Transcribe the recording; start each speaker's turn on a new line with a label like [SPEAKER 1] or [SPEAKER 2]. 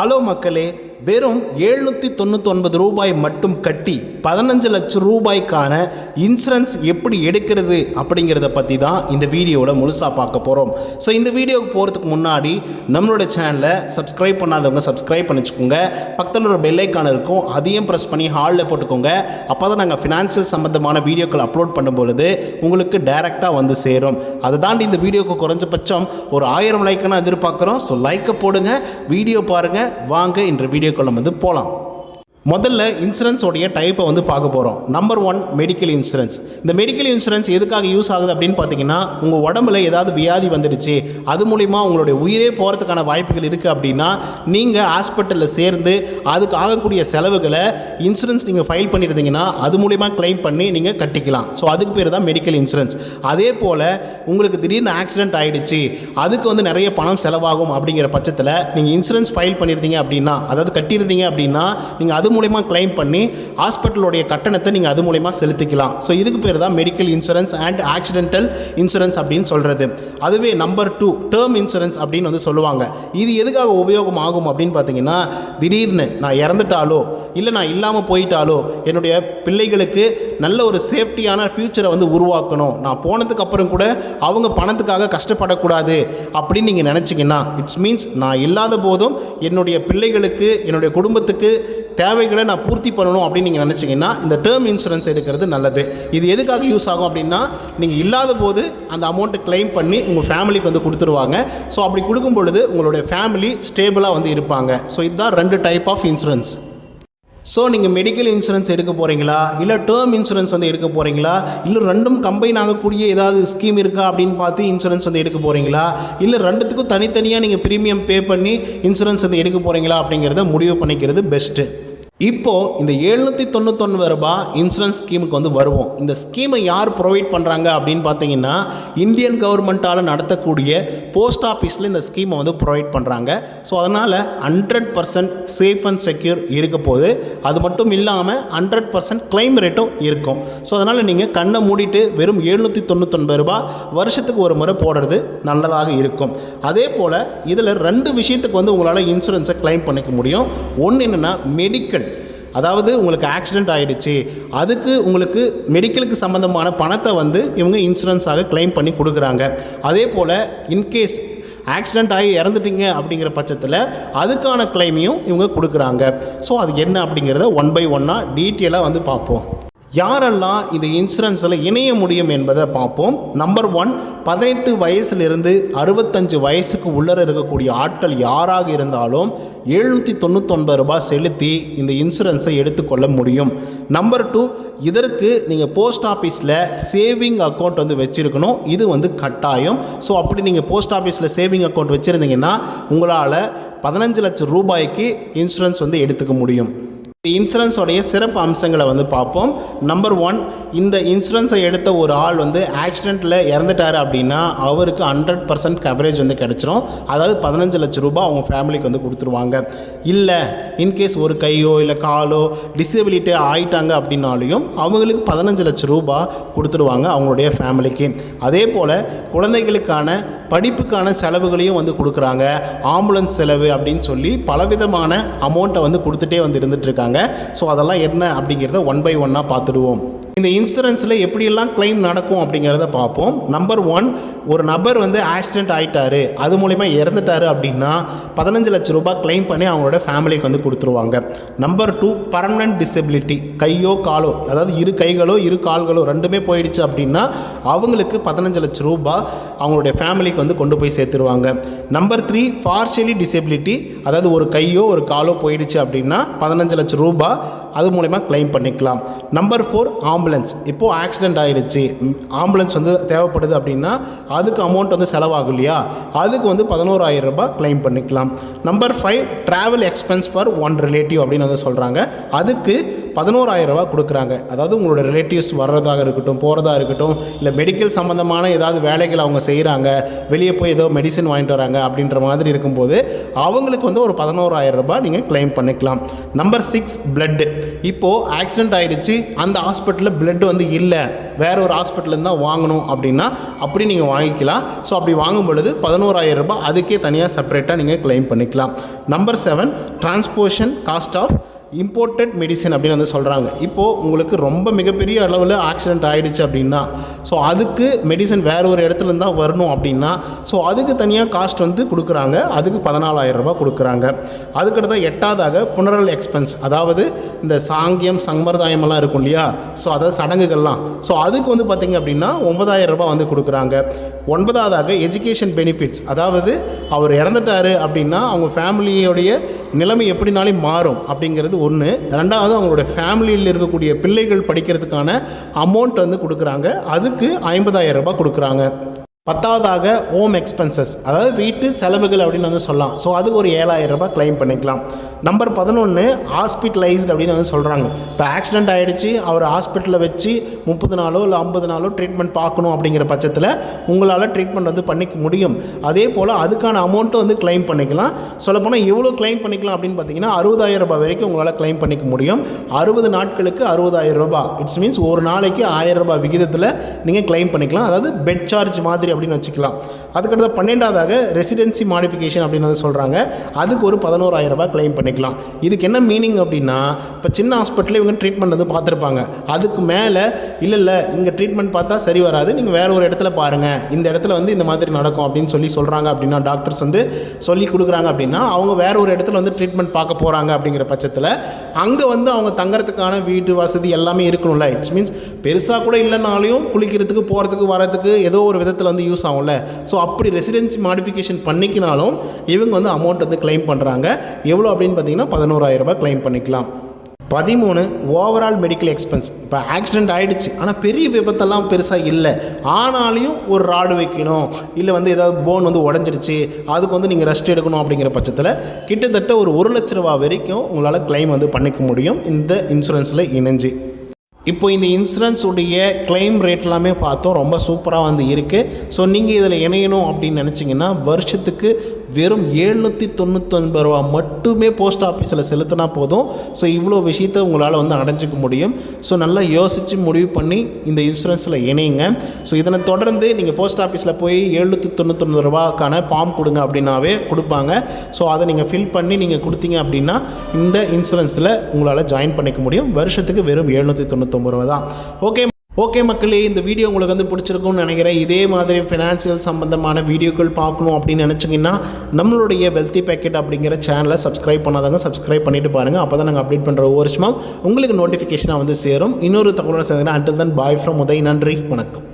[SPEAKER 1] Hello மக்களே வெறும் எழுநூற்றி தொண்ணூத்தொன்பது ரூபாய் மட்டும் கட்டி பதினஞ்சு லட்சம் ரூபாய்க்கான இன்சூரன்ஸ் எப்படி எடுக்கிறது அப்படிங்கிறத பற்றி தான் இந்த வீடியோவில் முழுசாக பார்க்க போகிறோம் ஸோ இந்த வீடியோவுக்கு போகிறதுக்கு முன்னாடி நம்மளோட சேனலை சப்ஸ்கிரைப் பண்ணாதவங்க சப்ஸ்கிரைப் பண்ணிச்சுக்கோங்க. பக்கத்தில் ஒரு பெல்லைக்கான இருக்கும். அதையும் ப்ரெஸ் பண்ணி ஹாலில் போட்டுக்கோங்க. அப்போ தான் நாங்கள் ஃபினான்ஷியல் சம்மந்தமான வீடியோக்கள் அப்லோட் பண்ணும்பொழுது உங்களுக்கு டைரெக்டாக வந்து சேரும். அதை தாண்டி இந்த வீடியோக்கு குறைஞ்சபட்சம் ஒரு ஆயிரம் லைக்குன்னு எதிர்பார்க்குறோம். ஸோ லைக்கை போடுங்க. வீடியோ பாருங்கள் வாங்க இன்று வீடியோக்குள்ள வந்து போகலாம் முதல்ல இன்சூரன்ஸோடைய டைப்பை வந்து பார்க்க போகிறோம் நம்பர் ஒன் மெடிக்கல் இன்சூரன்ஸ் இந்த மெடிக்கல் இன்சூரன்ஸ் எதுக்காக யூஸ் ஆகுது அப்படின்னு பார்த்தீங்கன்னா உங்கள் உடம்புல ஏதாவது வியாதி வந்துடுச்சு அது மூலிமா உங்களுடைய உயிரே போகிறதுக்கான வாய்ப்புகள் இருக்குது அப்படின்னா நீங்கள் ஹாஸ்பிட்டலில் சேர்ந்து அதுக்கு ஆகக்கூடிய செலவுகளை இன்சூரன்ஸ் நீங்கள் ஃபைல் பண்ணியிருந்தீங்கன்னா அது மூலிமா கிளைம் பண்ணி நீங்கள் கட்டிக்கலாம். ஸோ அதுக்கு பேர் தான் மெடிக்கல் இன்சூரன்ஸ் அதே போல் உங்களுக்கு திடீர்னு ஆக்சிடென்ட் ஆகிடுச்சு அதுக்கு வந்து நிறைய பணம் செலவாகும் அப்படிங்கிற பட்சத்தில் நீங்கள் இன்சூரன்ஸ் ஃபைல் பண்ணியிருந்தீங்க அப்படின்னா அதாவது கட்டியிருந்தீங்க அப்படின்னா நீங்கள் அது மூலயமா கிளைம் பண்ணி ஹாஸ்பிட்டலுடைய கட்டணத்தை நீங்கள் அது மூலயமா செலுத்திக்கலாம். ஸோ இதுக்கு பேர் தான் medical insurance and accidental insurance அப்படின்னு சொல்கிறது அதுவே நம்பர் டூ டேர்ம் இன்சூரன்ஸ் அப்படின்னு வந்து சொல்லுவாங்க. இது எதுக்காக உபயோகம் ஆகும் அப்படின்னு பார்த்தீங்கன்னா திடீர்னு நான் இறந்துட்டாலோ இல்லை நான் இல்லாமல் போயிட்டாலோ என்னுடைய பிள்ளைகளுக்கு நல்ல ஒரு சேஃப்டியான ஃப்யூச்சரை வந்து உருவாக்கணும். நான் போனதுக்கு அப்புறம் கூட அவங்க பணத்துக்காக கஷ்டப்படக்கூடாது அப்படின்னு நீங்கள் நினச்சிங்கன்னா இட்ஸ் மீன்ஸ் நான் இல்லாத போதும் என்னுடைய பிள்ளைகளுக்கு என்னுடைய குடும்பத்துக்கு தேவைகளை நான் பூர்த்தி பண்ணணும் அப்படின்னு நீங்கள் நினச்சிங்கன்னா இந்த டேர்ம் இன்சூரன்ஸ் எடுக்கிறது நல்லது. இது எதுக்காக யூஸ் ஆகும் அப்படின்னா நீங்கள் இல்லாத போது அந்த அமௌண்ட்டை க்ளைம் பண்ணி உங்கள் ஃபேமிலிக்கு வந்து கொடுத்துருவாங்க. ஸோ அப்படி கொடுக்கும் பொழுது உங்களுடைய ஃபேமிலி ஸ்டேபிளாக வந்து இருப்பாங்க. ஸோ இதுதான் ரெண்டு டைப் ஆஃப் இன்சூரன்ஸ் ஸோ நீங்கள் மெடிக்கல் இன்சூரன்ஸ் எடுக்க போகிறீங்களா இல்லை டேர்ம் இன்சூரன்ஸ் வந்து எடுக்க போகிறீங்களா இல்லை ரெண்டும் கம்பைன் ஆகக்கூடிய ஏதாவது ஸ்கீம் இருக்கா அப்படின்னு பார்த்து இன்சூரன்ஸ் வந்து எடுக்க போகிறீங்களா இல்லை ரெண்டுத்துக்கும் தனித்தனியாக நீங்கள் ப்ரீமியம் பே பண்ணி இன்சூரன்ஸ் வந்து எடுக்க போகிறீங்களா அப்படிங்கிறத முடிவு பண்ணிக்கிறது பெஸ்ட்டு இப்போது இந்த எழுநூற்றி தொண்ணூத்தொன்பது ரூபாய் இன்சூரன்ஸ் ஸ்கீமுக்கு வந்து வருவோம். இந்த ஸ்கீமை யார் ப்ரொவைட் பண்ணுறாங்க அப்படின்னு பார்த்தீங்கன்னா இந்தியன் கவர்மெண்ட்டால் நடத்தக்கூடிய போஸ்ட் ஆஃபீஸில் இந்த ஸ்கீமை வந்து ப்ரொவைட் பண்ணுறாங்க ஸோ அதனால் hundred percent safe and secure இருக்க போது அது மட்டும் இல்லாமல் ஹண்ட்ரட் பர்சன்ட் கிளைம் ரேட்டும் இருக்கும். ஸோ அதனால் நீங்கள் கண்ணை மூடிட்டு வெறும் எழுநூற்றி தொண்ணூத்தொன்பது ரூபாய் வருஷத்துக்கு ஒரு முறை போடுறது நல்லதாக இருக்கும். அதே போல் இதில் ரெண்டு விஷயத்துக்கு வந்து உங்களால் இன்சூரன்ஸை கிளைம் பண்ணிக்க முடியும். ஒன்று என்னென்னா மெடிக்கல் அதாவது உங்களுக்கு ஆக்சிடெண்ட் ஆகிடுச்சு அதுக்கு உங்களுக்கு மெடிக்கலுக்கு சம்மந்தமான பணத்தை வந்து இவங்க இன்சூரன்ஸாக கிளைம் பண்ணி கொடுக்குறாங்க. அதே போல் இன்கேஸ் ஆக்சிடெண்ட் ஆகி இறந்துட்டீங்க அப்படிங்கிற பட்சத்தில் அதுக்கான கிளைமையும் இவங்க கொடுக்குறாங்க. ஸோ அது என்ன அப்படிங்கிறத ஒன் பை ஒன்னாக டீட்டெயிலாக வந்து பார்ப்போம். யாரெல்லாம் இந்த இன்சூரன்ஸில் இணைய முடியும் என்பதை பார்ப்போம். நம்பர் ஒன் பதினெட்டு வயசுலேருந்து அறுபத்தஞ்சு வயசுக்கு உள்ளர இருக்கக்கூடிய ஆட்கள் யாராக இருந்தாலும் எழுநூற்றி தொண்ணூத்தொன்பது ரூபாய் செலுத்தி இந்த இன்சூரன்ஸை எடுத்துக்கொள்ள முடியும். நம்பர் டூ இதற்கு நீங்கள் போஸ்ட் ஆஃபீஸில் சேவிங் அக்கௌண்ட் வந்து வச்சுருக்கணும். இது வந்து கட்டாயம். ஸோ அப்படி நீங்கள் போஸ்ட் ஆஃபீஸில் சேவிங் அக்கௌண்ட் வச்சுருந்தீங்கன்னா உங்களால் பதினஞ்சு லட்சம் ரூபாய்க்கு இன்சூரன்ஸ் வந்து எடுத்துக்க முடியும். இந்த இன்சூரன்ஸோடைய சிறப்பு அம்சங்களை வந்து பார்ப்போம். நம்பர் ஒன் இந்த இன்சூரன்ஸை எடுத்த ஒரு ஆள் வந்து ஆக்சிடெண்ட்டில் இறந்துட்டார் அப்படின்னா அவருக்கு ஹண்ட்ரட் பர்சன்ட் கவரேஜ் வந்து கிடச்சிரும். அதாவது பதினஞ்சு லட்ச ரூபா அவங்க ஃபேமிலிக்கு வந்து கொடுத்துருவாங்க. இல்லை இன்கேஸ் ஒரு கையோ இல்லை காலோ டிசபிலிட்டி ஆயிட்டாங்க அப்படின்னாலையும் அவங்களுக்கு பதினஞ்சு லட்ச ரூபாய் கொடுத்துருவாங்க அவங்களுடைய ஃபேமிலிக்கு அதே போல் குழந்தைகளுக்கான படிப்புக்கான செலவுகளையும் வந்து கொடுக்குறாங்க. ஆம்புலன்ஸ் செலவு அப்படின்னு சொல்லி பலவிதமான அமௌண்ட்டை வந்து கொடுத்துட்டே வந்து இருந்துகிட்ருக்காங்க ஸோ அதெல்லாம் என்ன அப்படிங்கிறத ஒன் பை ஒன்னாக பார்த்துடுவோம். இந்த இன்சூரன்ஸில் எப்படியெல்லாம் கிளைம் நடக்கும் அப்படிங்கிறத பார்ப்போம். நம்பர் ஒன் ஒரு நபர் வந்து ஆக்சிடென்ட் ஆகிட்டாரு அது மூலிமா இறந்துட்டாரு அப்படின்னா பதினஞ்சு லட்ச ரூபாய் கிளைம் பண்ணி அவங்களோட ஃபேமிலிக்கு வந்து கொடுத்துருவாங்க. நம்பர் டூ பர்மனன்ட் டிசபிலிட்டி கையோ காலோ அதாவது இரு கைகளோ இரு கால்களோ ரெண்டுமே போயிடுச்சு அப்படின்னா அவங்களுக்கு பதினஞ்சு லட்ச ரூபாய் அவங்களுடைய ஃபேமிலிக்கு வந்து கொண்டு போய் சேர்த்துருவாங்க. நம்பர் த்ரீ பார்ஷியலி டிசபிலிட்டி அதாவது ஒரு கையோ ஒரு காலோ போயிடுச்சு அப்படின்னா பதினஞ்சு லட்ச ரூபாய் அது மூலிமா கிளைம் பண்ணிக்கலாம். நம்பர் ஃபோர் ஆம்புலன்ஸ் இப்போது ஆக்சிடென்ட் ஆகிடுச்சு ஆம்புலன்ஸ் வந்து தேவைப்படுது அப்படின்னா அதுக்கு அமௌண்ட் வந்து செலவாகும் இல்லையா? அதுக்கு வந்து பதினோராயிரம் ரூபாய் கிளைம் பண்ணிக்கலாம். Number five travel expense for one relative அப்படின்னு வந்து சொல்கிறாங்க அதுக்கு பதினோராயிரம் ரூபாய் கொடுக்குறாங்க. அதாவது உங்களோட ரிலேட்டிவ்ஸ் வர்றதாக இருக்கட்டும் போகிறதா இருக்கட்டும் இல்லை மெடிக்கல் சம்மந்தமான ஏதாவது வேலைகள் அவங்க செய்கிறாங்க வெளியே போய் ஏதோ மெடிசன் வாங்கிட்டு வராங்க அப்படின்ற மாதிரி இருக்கும்போது அவங்களுக்கு வந்து ஒரு பதினோராயிரரூபா நீங்கள் க்ளைம் பண்ணிக்கலாம். நம்பர் சிக்ஸ் பிளட்டு இப்போது ஆக்சிடென்ட் ஆகிடுச்சு அந்த ஹாஸ்பிட்டலில் பிளட் வந்து இல்லை. வேற ஒரு ஹாஸ்பிட்டல்லேருந்து தான் வாங்கணும் அப்படின்னா அப்படி நீங்கள் வாங்கிக்கலாம். ஸோ அப்படி வாங்கும் பொழுது பதினோராயிரம் ரூபாய் அதுக்கே தனியாக செப்பரேட்டாக நீங்கள் க்ளைம் பண்ணிக்கலாம். Number seven transportation cost of imported medicine அப்படின்னு வந்து சொல்கிறாங்க இப்போது உங்களுக்கு ரொம்ப மிகப்பெரிய அளவில் ஆக்சிடென்ட் ஆகிடுச்சு அப்படின்னா ஸோ அதுக்கு மெடிசன் வேறு ஒரு இடத்துல தான் வரணும் அப்படின்னா ஸோ அதுக்கு தனியாக காஸ்ட் வந்து கொடுக்குறாங்க. அதுக்கு பதினாலாயிரம் ரூபாய் கொடுக்குறாங்க. அதுக்கடுத்த எட்டாவதாக புனரல் எக்ஸ்பென்ஸ் அதாவது இந்த சாங்கியம் சம்பிரதாயம் எல்லாம் இருக்கும் இல்லையா? ஸோ அதாவது சடங்குகள்லாம். ஸோ அதுக்கு வந்து பார்த்திங்க அப்படின்னா ஒன்பதாயிரம் ரூபாய் வந்து கொடுக்குறாங்க. ஒன்பதாவதாக எஜுகேஷன் பெனிஃபிட்ஸ் அதாவது அவர் இறந்துட்டாரு அப்படின்னா அவங்க ஃபேமிலியோடைய நிலைமை எப்படினாலும் மாறும் அப்படிங்கிறது ஒன்று ரெண்டாவது அவங்களோட ஃபேமிலியில் இருக்கக்கூடிய பிள்ளைகள் படிக்கிறதுக்கான அமௌண்ட் வந்து கொடுக்குறாங்க. அதுக்கு ஐம்பதாயிரம் ரூபாய் கொடுக்குறாங்க. பத்தாவதாக ஹோம் எக்ஸ்பென்சஸ் அதாவது வீட்டு செலவுகள் அப்படின்னு வந்து சொல்லலாம். ஸோ அதுக்கு ஒரு ஏழாயிரம் ரூபாய் கிளைம் பண்ணிக்கலாம். நம்பர் பதினொன்று ஹாஸ்பிட்டலைஸ்டு அப்படின்னு வந்து சொல்கிறாங்க இப்போ ஆக்சிடென்ட் ஆகிடுச்சு அவர் ஹாஸ்பிட்டலில் வச்சு முப்பது நாளோ இல்லை ஐம்பது நாளோ ட்ரீட்மெண்ட் பார்க்கணும் அப்படிங்கிற பட்சத்தில் உங்களால் ட்ரீட்மெண்ட் வந்து பண்ணிக்க முடியும். அதே போல் அதுக்கான அமௌண்ட்டும் வந்து க்ளைம் பண்ணிக்கலாம். சொல்லப்போனால் எவ்வளோ க்ளைம் பண்ணிக்கலாம் அப்படின்னு பார்த்தீங்கன்னா அறுபதாயிரம் ரூபாய் வரைக்கும் உங்களால் க்ளைம் பண்ணிக்க முடியும். அறுபது நாட்களுக்கு அறுபதாயிரம் ரூபாய். இட்ஸ் மீன்ஸ் ஒரு நாளைக்கு ஆயிரம் ரூபாய் விகிதத்தில் நீங்கள் க்ளைம் பண்ணிக்கலாம். அதாவது பெட் சார்ஜ் மாதிரி அப்படின்னு வச்சுக்கலாம். அதுக்கடுத்து பன்னெண்டாவதாக ரெசிடென்சி மாடிஃபிகேஷன் அப்படின்னு வந்து சொல்கிறாங்க அதுக்கு ஒரு பதினோராயிரம் ரூபாய் கிளைம் பண்ணிக்கலாம். இதுக்கு என்ன மீனிங் அப்படின்னா இப்போ சின்ன ஹாஸ்பிட்டலில் இவங்க ட்ரீட்மெண்ட் வந்து பார்த்துருப்பாங்க. அதுக்கு மேலே இல்லை இல்லை இங்கே ட்ரீட்மெண்ட் பார்த்தா சரி வராது. நீங்கள் வேறு ஒரு இடத்துல பாருங்கள் இந்த இடத்துல வந்து இந்த மாதிரி நடக்கும் அப்படின்னு சொல்லி சொல்கிறாங்க அப்படின்னா டாக்டர்ஸ் வந்து சொல்லி கொடுக்குறாங்க அப்படின்னா அவங்க வேற ஒரு இடத்துல வந்து ட்ரீட்மெண்ட் பார்க்க போகிறாங்க அப்படிங்கிற பட்சத்தில் அங்கே வந்து அவங்க தங்கறதுக்கான வீட்டு வசதி எல்லாமே இருக்கணும்ல. இட்ஸ் மீன்ஸ் பெருசாக கூட இல்லைனாலையும் குளிக்கிறதுக்கு போகிறதுக்கு வரதுக்கு ஏதோ ஒரு விதத்தில் வந்து யூஸ் ஆகும்ல. ஸோ அப்படி ரெசிடென்சி மாடிஃபிகேஷன் பண்ணிக்கினாலும் இவங்க வந்து அமௌண்ட் வந்து க்ளைம் பண்ணுறாங்க எவ்வளோ அப்படின்னு பார்த்தீங்கன்னா பதினோராயிரம் ரூபாய் கிளைம் பண்ணிக்கலாம். பதிமூணு ஓவரால் மெடிக்கல் எக்ஸ்பென்ஸ் இப்போ ஆக்சிடென்ட் ஆகிடுச்சு ஆனால் பெரிய விபத்தெல்லாம் பெருசாக இல்லை. ஆனாலையும் ஒரு ராடு வைக்கணும். இல்லை வந்து ஏதாவது போன் வந்து உடஞ்சிருச்சு. அதுக்கு வந்து நீங்கள் ரெஸ்ட் எடுக்கணும் அப்படிங்கிற பட்சத்தில் கிட்டத்தட்ட ஒரு ஒரு லட்ச ரூபா வரைக்கும் உங்களால் க்ளைம் வந்து பண்ணிக்க முடியும். இந்த இன்சூரன்ஸில் இணைஞ்சு. இப்போ இந்த இன்சூரன்ஸுடைய கிளைம் ரேட் எல்லாமே பார்த்தோம். ரொம்ப சூப்பராக வந்து இருக்குது ஸோ நீங்கள் இதில் இணையணும் அப்படின்னு நினச்சிங்கன்னா வருஷத்துக்கு வெறும் எழுநூற்றி தொண்ணூத்தொன்பது ரூபா மட்டுமே போஸ்ட் ஆஃபீஸில் செலுத்தினா போதும். ஸோ இவ்வளோ விஷயத்த உங்களால் வந்து அடைஞ்சிக்க முடியும். ஸோ நல்லா யோசித்து முடிவு பண்ணி இந்த இன்சூரன்ஸில் இணையுங்க ஸோ இதனை தொடர்ந்து நீங்கள் போஸ்ட் ஆஃபீஸில் போய் எழுநூற்றி தொண்ணூத்தொன்பது ரூபாக்கான ஃபார்ம் கொடுங்க அப்படின்னாவே கொடுப்பாங்க. ஸோ அதை நீங்கள் ஃபில் பண்ணி நீங்கள் கொடுத்தீங்க அப்படின்னா இந்த இன்சூரன்ஸில் உங்களால் ஜாயின் பண்ணிக்க முடியும். வருஷத்துக்கு வெறும் எழுநூற்றி தொண்ணூத்தொம்பது ரூபா தான். ஓகே ஓகே மக்களே இந்த வீடியோ உங்களுக்கு வந்து பிடிச்சிருக்கும்னு நினைக்கிறேன். இதே மாதிரி ஃபினான்சியல் சம்பந்தமான வீடியோக்கள் பார்க்கணும் அப்படின்னு நினச்சிங்கன்னா நம்மளுடைய வெல்த்தி பேக்கெட் அப்படிங்கிற சேனலை சப்ஸ்கிரைப் பண்ணாதாங்க சப்ஸ்கிரைப் பண்ணிட்டு பாருங்கள் அப்போ தான் நாங்கள் அப்டேட் பண்ணுற ஒவ்வொரு வருஷமும் உங்களுக்கு நோட்டிஃபிகேஷனாக வந்து சேரும். இன்னொரு தகவல் சேர்ந்தா until then bye from Uday நன்றி. வணக்கம்.